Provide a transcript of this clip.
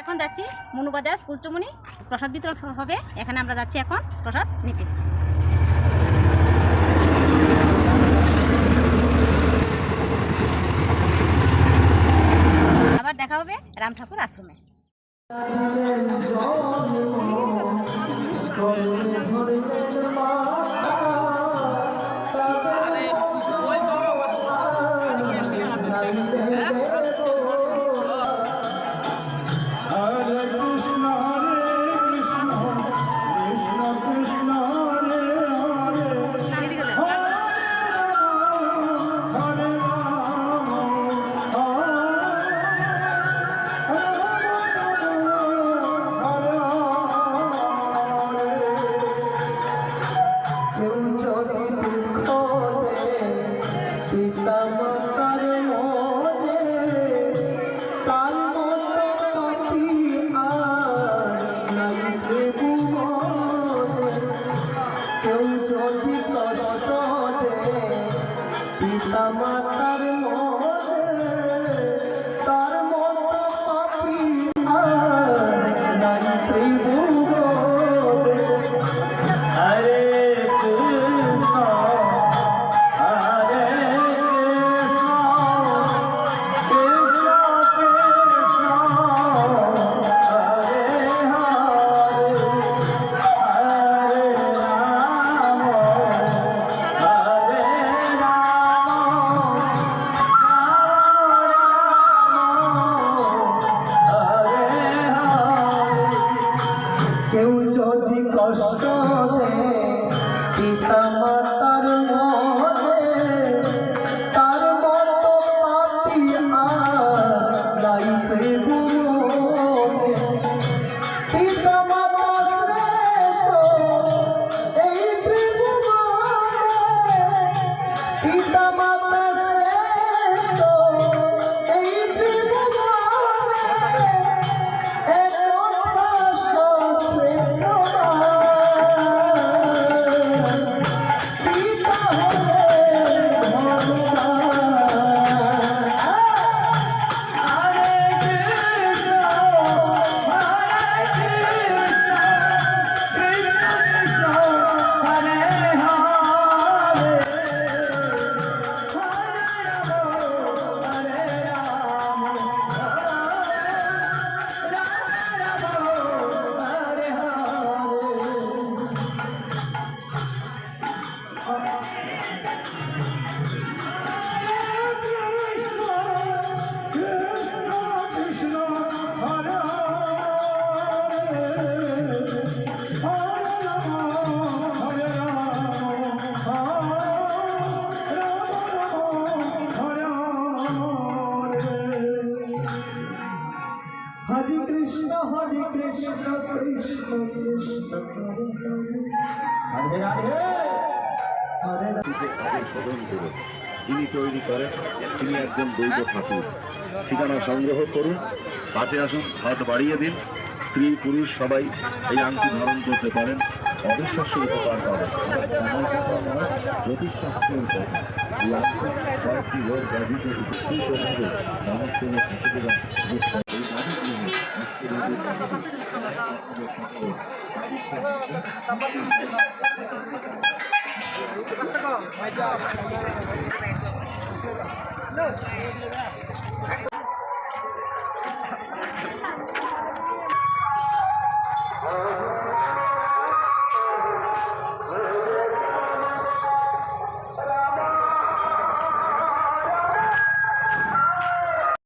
এখন যাচ্ছি মনুবাজার স্কুল চুমুনি, প্রসাদ বিতরণ হবে। এখানে আমরা যাচ্ছি এখন প্রসাদ নিতে। আবার দেখা হবে রাম ঠাকুর আশ্রমে। হরে যদি কষ্ট পিতা মাতার যিনি তৈরি করেন তিনি একজন দৈব ঠাকুর। ঠিকানা সংগ্রহ করুন তাতে আসুন হাত বাড়িয়ে দিন। স্ত্রী পুরুষ সবাই এই আংটি ধারণ করতে পারেন। অবিশ্বাস্য উপকার নয়, জ্যোতিষশাস্ত্রের কথা এই কয়েকটি রোগ ব্যাধিতে উপস্থিতভাবে মানুষকে ঠাকুরেরা এই বাড়িগুলো